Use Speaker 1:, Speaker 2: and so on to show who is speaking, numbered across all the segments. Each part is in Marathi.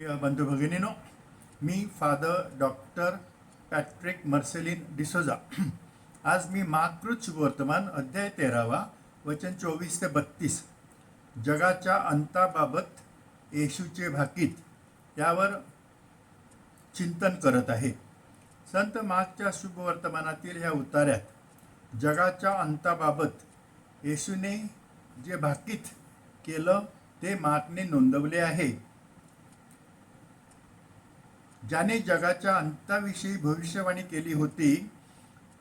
Speaker 1: बंधू भगिनीनो मी father doctor Patrick Marcelin D'Souza. आज मी माकृत वर्तमान अध्याय तेरावा वचन चोवीस ते बत्तीस जगाच्या अंताबाबत येशूचे भाकीत यावर चिंतन करत आहे. संत मागच्या शुभवर्तमानातील ह्या उतार्यात जगाच्या अंताबाबत येशूने जे भाकीत केलं ते मार्कने नोंदवले आहे. ज्याने जगाच्या अंताविषयी भविष्यवाणी केली होती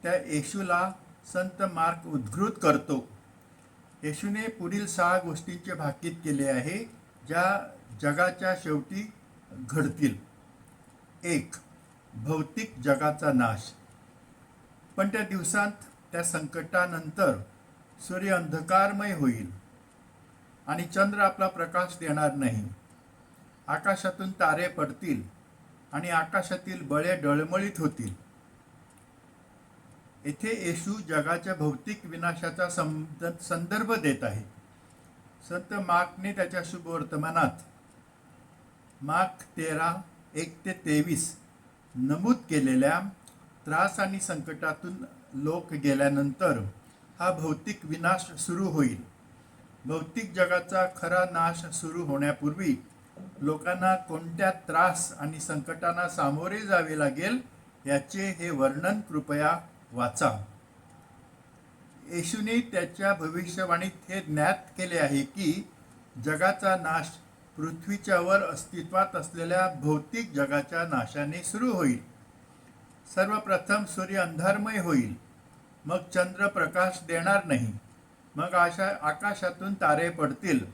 Speaker 1: त्या येशूला संत मार्क उद्घृत करतो. येशूने पुढील सहा गोष्टींचे भाकीत केले आहे ज्या जगाच्या शेवटी घडतील. एक भौतिक जगाचा नाश. पण त्या दिवसांत त्या संकटानंतर सूर्य अंधकारमय होईल आणि चंद्र आपला प्रकाश देणार नाही. आकाशातून तारे पडतील. आणि आकाशातील बळे डळमळीत होतील. येथे येशू जगाच्या भौतिक विनाशाचा संदर्भ देत आहे. संत मार्कने त्याच्या शुभवर्तमानात मार्क तेरा एक ते तेवीस नमूद केलेल्या त्रास आणि संकटातून लोक गेल्यानंतर हा भौतिक विनाश सुरू होईल. भौतिक जगाचा खरा नाश सुरू होण्यापूर्वी लोकांना कोणत्या त्रास आणि संकटांना सामोरे जावे लागेल याचे हे वर्णन कृपया वाचा. येशूने त्याच्या भविष्यवाणीत हे ज्ञात केले आहे की जगाचा नाश पृथ्वीच्या वर अस्तित्वात असलेल्या भौतिक जगाच्या नाशाने सुरू होईल. सर्वप्रथम सूर्य अंधारमय होईल. मग चंद्र प्रकाश देणार नाही. मग आशा आकाशातून तारे पडतील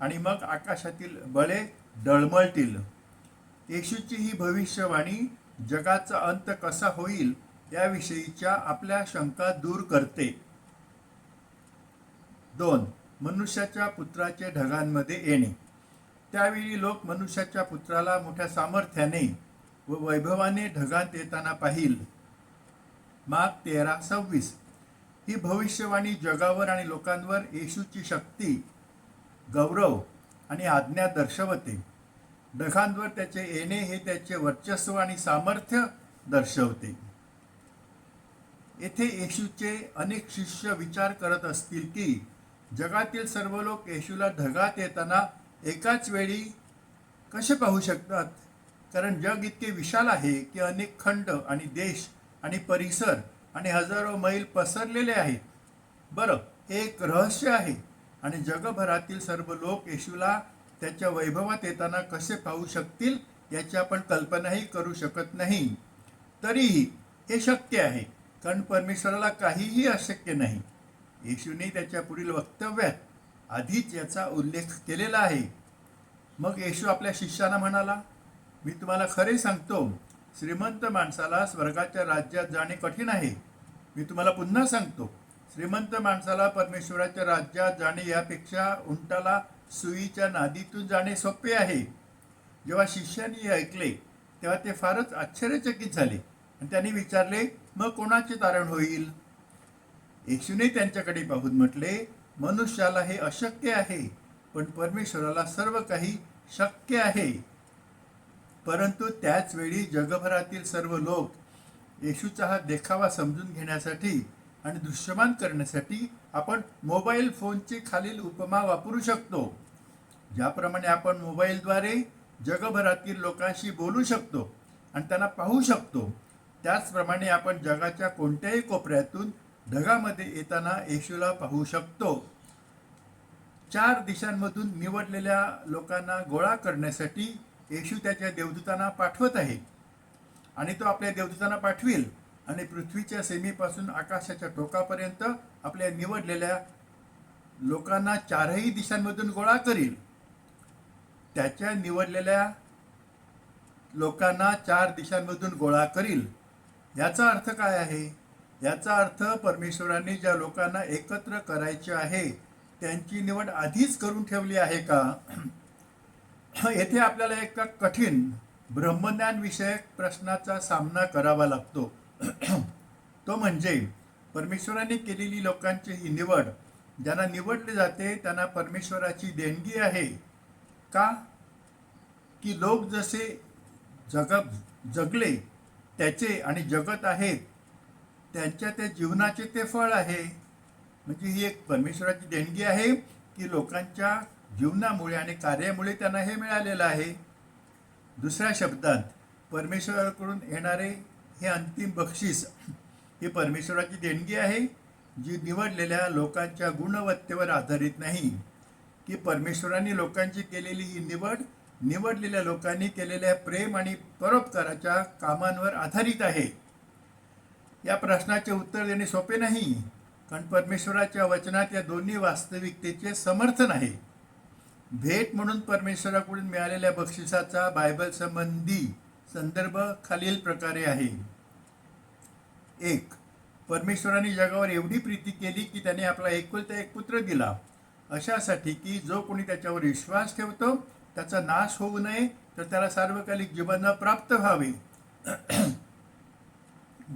Speaker 1: आणि मग आकाशातील बळे डळमळतील. येशूची ही भविष्यवाणी जगाचा अंत कसा होईल याविषयीच्या आपल्या शंका दूर करते. दोन मनुष्याच्या पुत्राचे ढगांमध्ये येणे. त्यावेळी लोक मनुष्याच्या पुत्राला मोठ्या सामर्थ्याने व वैभवाने ढगांत येताना पाहिल. माग तेरा सव्वीस. ही भविष्यवाणी जगावर आणि लोकांवर येशूची शक्ती गौरव आणि आज्ञा दर्शवते. ढगांवर त्याचे येणे हे त्याचे वर्चस्व आणि सामर्थ्य दर्शवते. येथे येशूचे अनेक शिष्य विचार करत असतील की जगातील सर्व लोक येशूला ढगात येताना एकाच वेळी कसे पाहू शकतात? कारण जग इतके विशाल आहे की अनेक खंड आणि देश आणि परिसर आणि हजारो मैल पसरलेले आहेत. बरं हे एक रहस्य आहे. आणि जगभरातील सर्व लोक येशूला त्याच्या वैभवात येताना कसे पाहू शकतील याची आपण कल्पनाही करू शकत नाही. तरीही हे शक्य आहे कारण परमेश्वराला काहीही अशक्य नाही. येशूने त्याच्या पुढील वक्तव्यात आधीच याचा उल्लेख केलेला आहे. मग येशू आपल्या शिष्यांना म्हणाला मी तुम्हाला खरे सांगतो श्रीमंत माणसाला स्वर्गाच्या राज्यात जाणे कठीण आहे. मी तुम्हाला पुन्हा सांगतो श्रीमंत माणसाला परमेश्वराच्या राज्यात जाणे यापेक्षा उंटाला सुईच्या नादीतून जाणे सोपे आहे. जेव्हा शिष्यांनी हे ऐकले तेव्हा ते फारच आश्चर्यचकित झाले आणि त्यांनी विचारले मग कोणाचे तारण होईल? येशूने त्यांच्याकडे पाहून म्हटले मनुष्याला हे अशक्य आहे पण परमेश्वराला सर्व काही शक्य आहे. परंतु त्याच वेळी जगभरातील सर्व लोक येशूचा हा देखावा समजून घेण्यासाठी आणि दृश्यमान करण्यासाठी आपण मोबाईल फोनची खालील उपमा वापरू शकतो. ज्याप्रमाणे आपण मोबाईलद्वारे जगभरातील लोकांशी बोलू शकतो आणि त्यांना पाहू शकतो. त्याचप्रमाणे आपण जगाच्या कोणत्याही कोपऱ्यातून ढगामध्ये येताना येशूला पाहू शकतो. चार दिशांमधून निवडलेल्या लोकांना गोळा करण्यासाठी येशू त्याच्या देवदूतांना पाठवत आहे. आणि तो आपल्या देवदूतांना पाठवेल. आणि पृथ्वीच्या सीमेपासून आकाशाच्या टोकापर्यंत आपल्या निवडलेल्या लोकांना चारही दिशांमधून गोळा करील. त्याच्या निवडलेल्या लोकांना चार दिशांमधून गोळा करील. याचा अर्थ काय आहे? याचा अर्थ परमेश्वराने ज्या लोकांना एकत्र करायचे आहे त्यांची निवड आधीच करून ठेवली आहे का? येथे आपल्याला एका कठीण ब्रह्मज्ञान विषयक प्रश्नाचा सामना करावा लागतो. तो म्हणजे परमेश्वराने केलेली लोकांची ही निवड. ज्यांना निवडले जाते त्यांना परमेश्वराची देणगी आहे. का? की लोक जसे जग जगले त्याचे आणि जगत आहेत त्यांच्या त्या जीवनाचे ते फळ आहे. म्हणजे ही एक परमेश्वराची देणगी आहे की लोकांच्या जीवनामुळे आणि कार्यामुळे त्यांना हे मिळालेलं आहे. दुसऱ्या शब्दात परमेश्वराकडून येणारे हे अंतिम बक्षीस ही परमेश्वराची देणगी आहे जी निवडलेल्या लोकांच्या गुणवत्तेवर आधारित नाही. की परमेश्वराने लोकांची केलेली ही निवड निवडलेल्या लोकांनी केलेल्या प्रेम आणि परोपकाराच्या कामांवर आधारित आहे. या प्रश्नाचे उत्तर देणे सोपे नाही कारण परमेश्वराच्या वचनात या दोन्ही वास्तविकतेचे समर्थन आहे. भेट म्हणून परमेश्वराकडून मिळालेल्या बक्षिसाचा बायबल संबंधी संदर्भ खालील प्रकारे आहे. एक परमेश्वराने जगावर एवढी प्रीती केली की त्याने आपला एकुलता एक पुत्र दिला. अशासाठी की जो कोणी त्याच्यावर विश्वास ठेवतो त्याचा नाश होऊ नये तर त्याला सार्वकालिक जीवन प्राप्त व्हावे.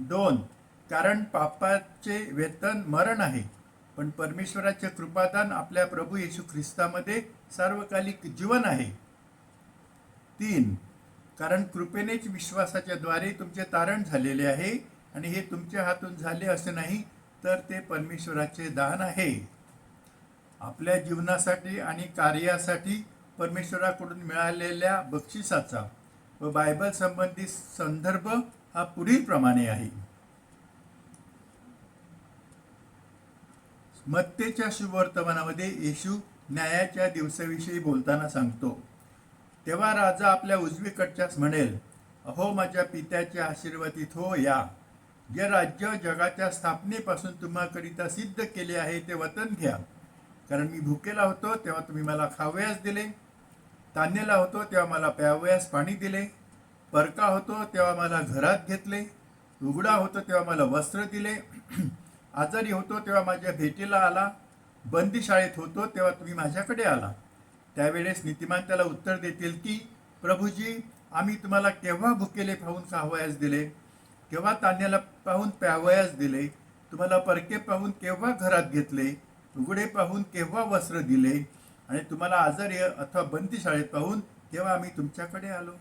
Speaker 1: दोन कारण पापाचे वेतन मरण आहे पण परमेश्वराचे कृपादान आपल्या प्रभू येशू ख्रिस्तामध्ये सार्वकालिक जीवन आहे. तीन कारण कृपेनेच विश्वासाच्या द्वारे तुमचे तारण झालेले आहे आणि हे तुमच्या हातून झाले असे नाही तर ते परमेश्वराचे दान आहे. आपल्या जीवनासाठी आणि कार्यासाठी परमेश्वराकडून मिळालेल्या बक्षिसाचा व बायबल संबंधी संदर्भ हा पुढील प्रमाणे आहे. मत्तेच्या शुभवर्तमानामध्ये येशू न्यायाच्या दिवसाविषयी बोलताना सांगतो. तेव्हा राजा आपल्या उजवीकडच्याच म्हणेल अहो माझ्या पित्याच्या आशीर्वादित हो या. जे राज्य जगाच्या स्थापनेपासून तुम्हाकरिता सिद्ध केले आहे ते वतन घ्या. कारण मी भुकेला होतो तेव्हा तुम्ही मला खावयास दिले. तान्यला होतो तेव्हा मला प्यावयास पाणी दिले. परका होतो तेव्हा मला घरात घेतले. उघडा होतो तेव्हा मला वस्त्र दिले. आजारी होतो तेव्हा माझ्या भेटीला आला. बंदीशाळेत होतो तेव्हा तुम्ही माझ्याकडे आला. त्यावेळेस नीतिमान त्याला उत्तर देतील की प्रभूजी आम्ही तुम्हाला केव्हा भुकेले पाहून खावयास दिले? केव्हा तान्याला पाहून प्यावयास दिले? तुम्हाला परके पाहून केव्हा घरात घेतले? उघडे पाहून केव्हा वस्त्र दिले? आणि तुम्हाला आजारी अथवा बंदी शाळेत पाहून तेव्हा आम्ही तुमच्याकडे आलो?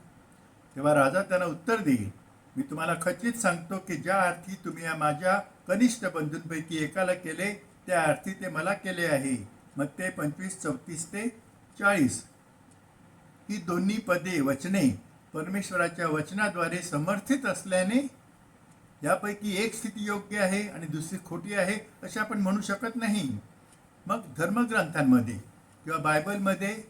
Speaker 1: तेव्हा राजा त्यांना उत्तर देईल मी तुम्हाला खचित सांगतो की ज्या अर्थी तुम्ही या माझ्या कनिष्ठ बंधूंपैकी एकाला केले त्या अर्थी ते मला केले आहे. मग ते पंचवीस चौतीस ते चाळीस. ही दोन्ही पदे वचने परमेश्वराच्या वचनाद्वारे समर्थित असल्याने यापैकी एक स्थिती योग्य आहे आणि दुसरी खोटी आहे असे आपण म्हणू शकत नाही. मग धर्मग्रंथांमध्ये किंवा बायबलमध्ये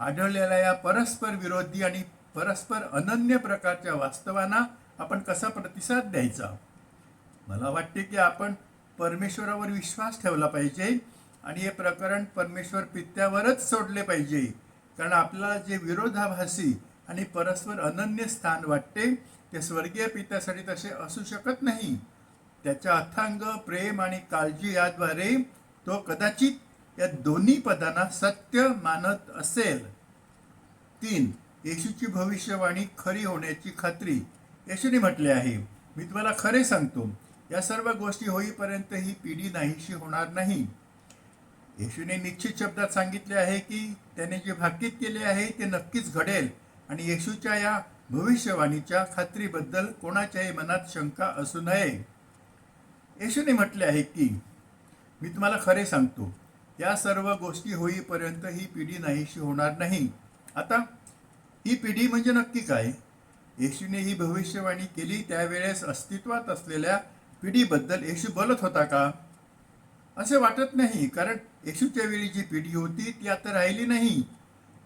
Speaker 1: आढळलेल्या या परस्पर विरोधी आणि परस्पर अनन्य प्रकारच्या वास्तवांना आपण कसा प्रतिसाद द्यायचा? मला वाटते की आपण परमेश्वरावर विश्वास ठेवला पाहिजे आणि हे प्रकरण परमेश्वर पित्यावरच सोडले पाहिजे. कारण आपल्याला जे विरोधाभासी आणि परस्पर अनन्य स्थान वाटते ते स्वर्गीय पित्यासाठी तसे असू शकत नाही. त्याच्या अथांग प्रेम आणि काळजी याद्वारे तो कदाचित या दोन्ही पदांना सत्य मानत असेल. तीन येशूची भविष्यवाणी खरी होण्याची खात्री. येशूने म्हटले आहे मी तुम्हाला खरे सांगतो या सर्व गोष्टी होईपर्यंत ही पिढी नाहीशी होणार नाही. येशूने निश्चित शब्दात सांगितले आहे की त्याने जे भाकीत केले आहे ते नक्कीच घडेल आणि येशूच्या या भविष्यवाणीच्या खात्रीबद्दल कोणाच्याही मनात शंका असू नये. येशूने म्हटले आहे की मी तुम्हाला खरे सांगतो या सर्व गोष्टी होईपर्यंत ही पिढी नाहीशी होणार नाही. आता ही पिढी म्हणजे नक्की काय? येशूने ही भविष्यवाणी केली त्यावेळेस अस्तित्वात असलेल्या पिढीबद्दल येशू बोलत होता का? असे वाटत नाही कारण येशूच्या वेळी जी पिढी होती ती आता राहिली नाही.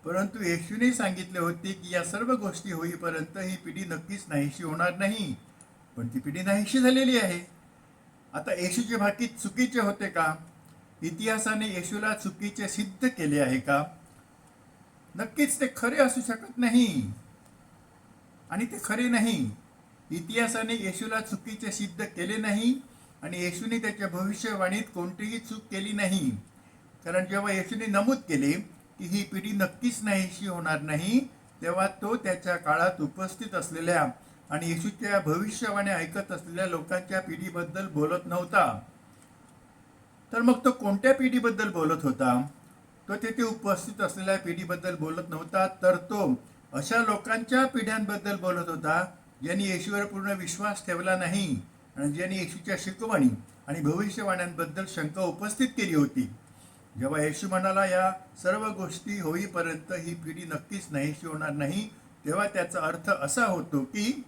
Speaker 1: परंतु येशूने सांगितले होते की या सर्व गोष्टी होईपर्यंत ही पिढी नक्कीच नाहीशी होणार नाही. पण ती पिढी नाहीशी झालेली आहे. आता येशूचे भाकी चुकीचे होते का? इतिहासाने येशूला चुकीचे सिद्ध केले आहे का? नक्कीच ते खरे असू शकत नाही. आणि ते खरे नाही. इतिहासाने येशूला चुकीचे सिद्ध केले नाही आणि येशूने त्याच्या भविष्यवाणीत कोणतीही चूक केली नाही. कारण जेव्हा येशूने नमूद केले की ही पिढी नक्कीच नाहीशी होणार नाही तेव्हा तो त्याच्या काळात उपस्थित असलेल्या आणि येशूच्या भविष्यवाणी ऐकत असलेल्या लोकांच्या पिढीबद्दल बोलत नव्हता. तर मग तो कोणत्या पिढीबद्दल बोलत होता? तो तेथे उपस्थित असलेल्या पिढीबद्दल बोलत नव्हता तर तो अशा लोकांच्या पिढ्यांबद्दल बोलत होता ज्यांनी येशूवर पूर्ण विश्वास ठेवला नाही आणि ज्यांनी येशूच्या शिकवणी आणि भविष्यवाण्यांबद्दल शंका उपस्थित केली होती. जेव्हा येशू म्हणाला या सर्व गोष्टी होईपर्यंत ही पिढी नक्कीच नाहीशी होणार नाही तेव्हा त्याचा अर्थ असा होतो की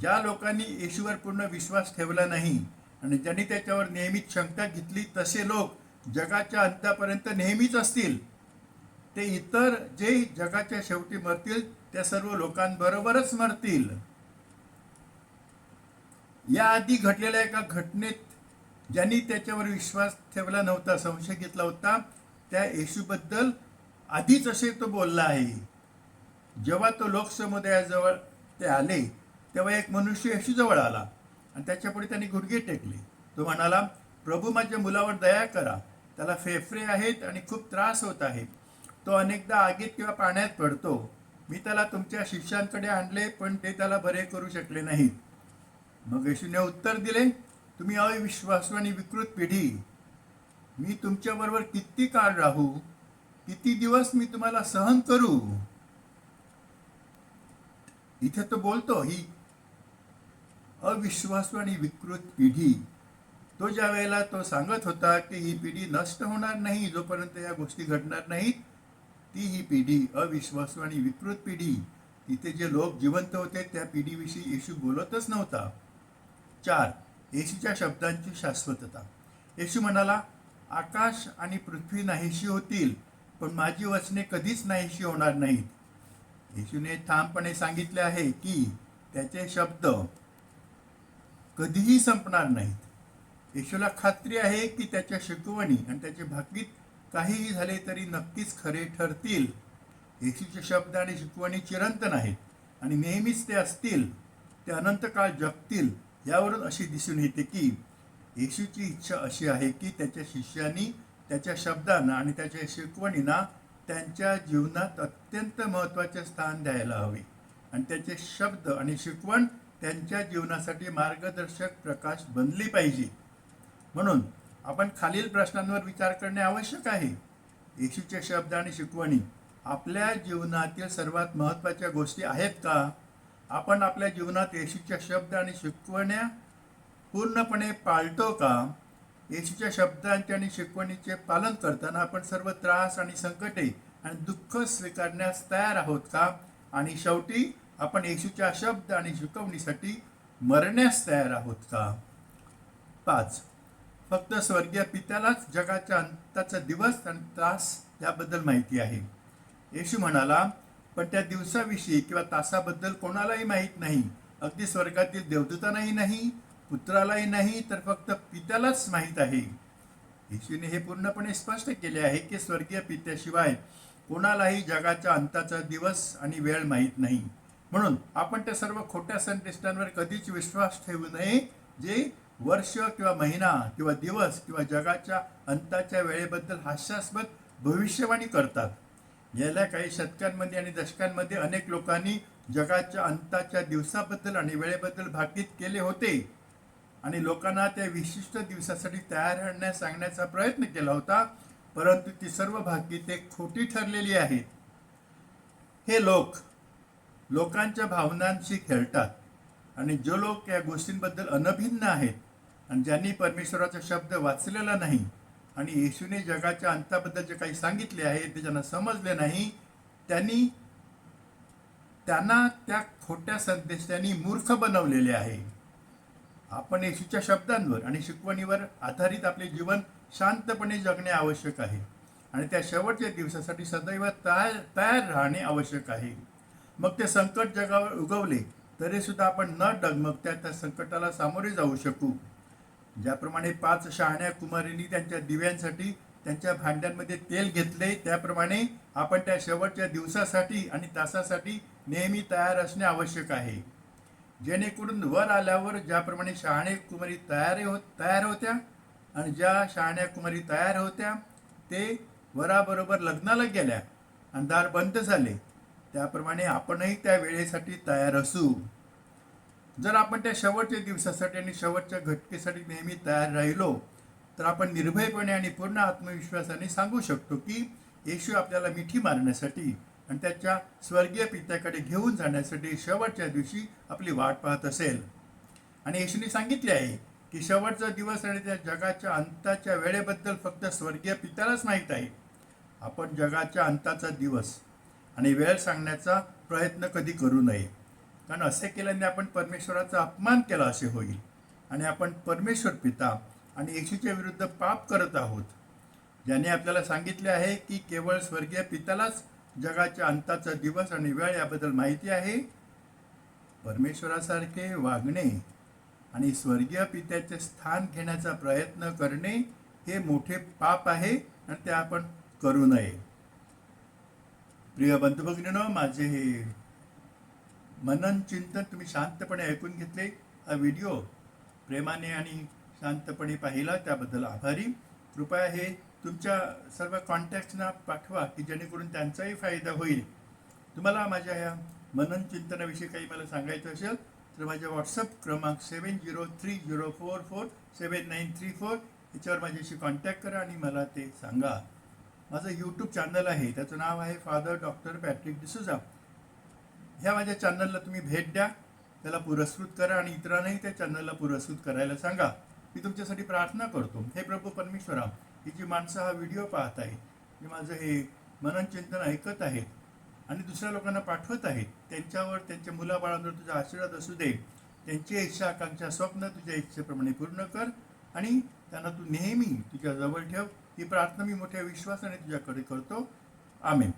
Speaker 1: ज्या लोकांनी येशूवर पूर्ण विश्वास ठेवला नाही आणि ज्यांनी त्याच्यावर नेहमीच शंका घेतली तसे लोक जगाच्या अंतापर्यंत नेहमीच असतील. ते इतर जे जगाच्या शेवटी मरतील त्या सर्व लोकांबरोबरच मरतील. याआधी घडलेल्या एका घटनेत ज्यांनी त्याच्यावर विश्वास ठेवला नव्हता संशय घेतला होता त्या येशूबद्दल आधीच असे तो बोलला आहे. जेव्हा तो लोकसमुदायाजवळ ते आले तेव्हा एक मनुष्य येशूजवळ आला आणि त्याच्यापुढे त्यांनी गुडघे टेकले. तो म्हणाला प्रभू माझ्या मुलावर दया करा. त्याला फेफरे आहेत आणि खूप त्रास होत आहे. तो अनेकदा आगीत किंवा पाण्यात पडतो. मी त्याला तुमच्या शिष्यांकडे आणले पण ते त्याला बरे करू शकले नाहीत. मग येशूने उत्तर दिले तुम्ही अविश्वासू आणि विकृत पिढी. मी तुमच्याबरोबर किती काळ राहू किती दिवस मी तुम्हाला सहन करू? इथे तो बोलतो ही अविश्वासू आणि विकृत पिढी. तो ज्या वेळेला तो सांगत होता की ही पिढी नष्ट होणार नाही जोपर्यंत या गोष्टी घडणार नाहीत ती ही पिढी अविश्वासू आणि विकृत पिढी. तिथे जे लोक जिवंत होते त्या पिढीविषयी येशू बोलतच नव्हता. चार येशूच्या शब्दांची शाश्वतता. येशू म्हणाला आकाश आणि पृथ्वी नाहीशी होतील पण माझी वचने कधीच नाहीशी होणार नाहीत. येशूने ठामपणे सांगितले आहे की त्याचे शब्द कधीही संपणार नाहीत. येशूला खात्री आहे की त्याच्या शिकवणी आणि त्याचे भाकीत काहीही झाले तरी नक्कीच खरे ठरतील. येशूचे शब्द आणि शिकवणी चिरंतन आहेत आणि नेहमीच ते असतील ते अनंत काळ जगतील. यावरून अशी दिसून येते की येशूची इच्छा अशी आहे की त्याच्या शिष्यांनी त्याच्या शब्दांना आणि त्याच्या शिकवणींना त्यांच्या जीवनात अत्यंत महत्त्वाचे स्थान द्यायला हवे. आणि त्याचे शब्द आणि शिकवण त्यांच्या जीवनासाठी मार्गदर्शक प्रकाश बनली पाहिजे. म्हणून आपण खालील प्रश्नांवर विचार करणे आवश्यक आहे. येशूचे शब्द आणि शिकवणी आपल्या जीवनातील सर्वात महत्त्वाच्या गोष्टी आहेत का? आपण आपल्या जीवनात येशूच्या शब्द आणि शिकवण्या पूर्णपणे पाळतो का? येशूच्या शब्दांचे आणि शिकवणीचे पालन करताना आपण सर्व त्रास आणि संकटे आणि दुःख स्वीकारण्यास तयार आहोत का? आणि शेवटी आपण येशूच्या शब्द आणि शिकवणीसाठी मरण्यास तयार आहोत का? पाच. फक्त स्वर्गीय पित्यालाच जगाच्या अंताचा दिवस आणि त्रास याबद्दल माहिती आहे. येशू म्हणाला पण त्या दिवसाविषयी किंवा तासाबद्दल कोणालाही माहीत नाही. अगदी स्वर्गातील देवदूतांनाही नाही पुत्रालाही नाही तर फक्त पित्यालाच माहीत आहे. येशूने हे पूर्णपणे स्पष्ट केले आहे की स्वर्गीय पित्याशिवाय कोणालाही जगाच्या अंताचा दिवस आणि वेळ माहीत नाही. म्हणून आपण त्या सर्व खोट्या संदेशांवर कधीच विश्वास ठेवू नये जे वर्ष किंवा महिना किंवा दिवस किंवा जगाच्या अंताच्या वेळेबद्दल हास्यास्पद भविष्यवाणी करतात. गेल्या काही शतकांमध्ये आणि दशकांमध्ये अनेक लोकांनी जगाच्या अंताच्या दिवसाबद्दल आणि वेळेबद्दल भाकीत केले होते. आणि लोकांना त्या विशिष्ट दिवसासाठी तयार राहण्यास सांगण्याचा प्रयत्न केला होता परंतु ती सर्व भाकिते खोटी ठरलेली आहेत. हे लोक लोकांच्या भावनांशी खेळतात आणि जो लोक या गोष्टींबद्दल अनभिन्न आहेत आणि ज्यांनी परमेश्वराचा शब्द वाचलेला नाही आणि येशूने जगाच्या अंताबद्दल जे काही सांगितले आहे ते ज्यांना समजले नाही त्यांनी त्यांना त्या खोट्या संदेशांनी मूर्ख बनवलेले आहे. आपण येशूच्या शब्दांवर आणि शिकवणीवर आधारित आपले जीवन शांतपणे जगणे आवश्यक आहे. आणि त्या शेवटच्या दिवसासाठी सदैव तयार तयार राहणे आवश्यक आहे. मग ते संकट जगावर उगवले तरी सुद्धा आपण न डगमगत्या त्या संकटाला सामोरे जाऊ शकू. ज्याप्रमाणे पाच शहाण्या कुमारींनी त्यांच्या दिव्यांसाठी त्यांच्या भांड्यांमध्ये तेल घेतले त्याप्रमाणे आपण त्या शेवटच्या दिवसासाठी आणि तासासाठी नेहमी तयार असणे आवश्यक आहे. जेणेकरून वर आल्यावर ज्याप्रमाणे शहाणे कुमारी तयार हो तयार होत्या आणि ज्या शहाण्या कुमारी तयार होत्या ते वराबरोबर लग्नाला गेल्या आणि दार बंद झाले. त्याप्रमाणे आपणही त्या वेळेसाठी तयार असू. जर आपण त्या शेवटच्या दिवसासाठी आणि शेवटच्या घटकेसाठी नेहमी तयार राहिलो तर आपण निर्भयपणे आणि पूर्ण आत्मविश्वासाने सांगू शकतो की येशू आपल्याला मिठी मारण्यासाठी आणि त्याच्या स्वर्गीय पित्याकडे घेऊन जाण्यासाठी शेवटच्या दिवशी आपली वाट पाहत असेल. आणि येशूने सांगितले आहे की शेवटचा दिवस आणि त्या जगाच्या अंताच्या वेळेबद्दल फक्त स्वर्गीय पित्यालाच माहीत आहे. आपण जगाच्या अंताचा दिवस आणि वेळ सांगण्याचा प्रयत्न कधी करू नये. कारण असे केल्याने आपण परमेश्वराचा अपमान केला असे होईल. आणि आपण परमेश्वर पिता आणि येशूच्या विरुद्ध पाप करत आहोत. ज्याने आपल्याला सांगितले आहे की केवळ स्वर्गीय पित्यालाच जगाच्या अंताचा दिवस आणि वेळ याबद्दल माहिती आहे. परमेश्वरासारखे वागणे आणि स्वर्गीय पित्याचे स्थान घेण्याचा प्रयत्न करणे हे मोठे पाप आहे आणि ते आपण करू नये. प्रिय बंधुभगिनीनं माझे हे मनन चिंतन तुम्ही शांतपणे ऐकून घेतले. हा व्हिडिओ प्रेमाने आणि शांतपणे पाहिला त्याबद्दल आभारी. कृपया हे तुमच्या सर्व कॉन्टॅक्ट्सना पाठवा की जेणेकरून त्यांचाही फायदा होईल. तुम्हाला माझ्या ह्या मनन चिंतनाविषयी काही मला सांगायचं असेल तर माझ्या व्हॉट्सअप क्रमांक seven zero three zero four four seven nine three four याच्यावर माझ्याशी कॉन्टॅक्ट करा आणि मला ते सांगा. माझं यूट्यूब चॅनल आहे त्याचं नाव आहे फादर डॉक्टर पॅट्रिक डिसुजा ह्या माझ्या चॅनलला तुम्ही भेट द्या. त्याला पुरस्कृत करा आणि इतरांनाही त्या चॅनलला पुरस्कृत करायला सांगा. मी तुमच्यासाठी प्रार्थना करतो. हे प्रभू परमेश्वरा ही जी माणसं हा व्हिडिओ पाहत आहे जे माझं हे मनन चिंतन ऐकत आहेत आणि दुसऱ्या लोकांना पाठवत आहेत त्यांच्यावर त्यांच्या मुलाबाळांवर तुझा आशीर्वाद असू दे. त्यांची इच्छा आकांक्षा स्वप्न तुझ्या इच्छेप्रमाणे पूर्ण कर आणि त्यांना तू नेहमी तुझ्या जवळ ठेव. ही प्रार्थना मी मोठ्या विश्वासाने तुझ्याकडे करतो. आमेन.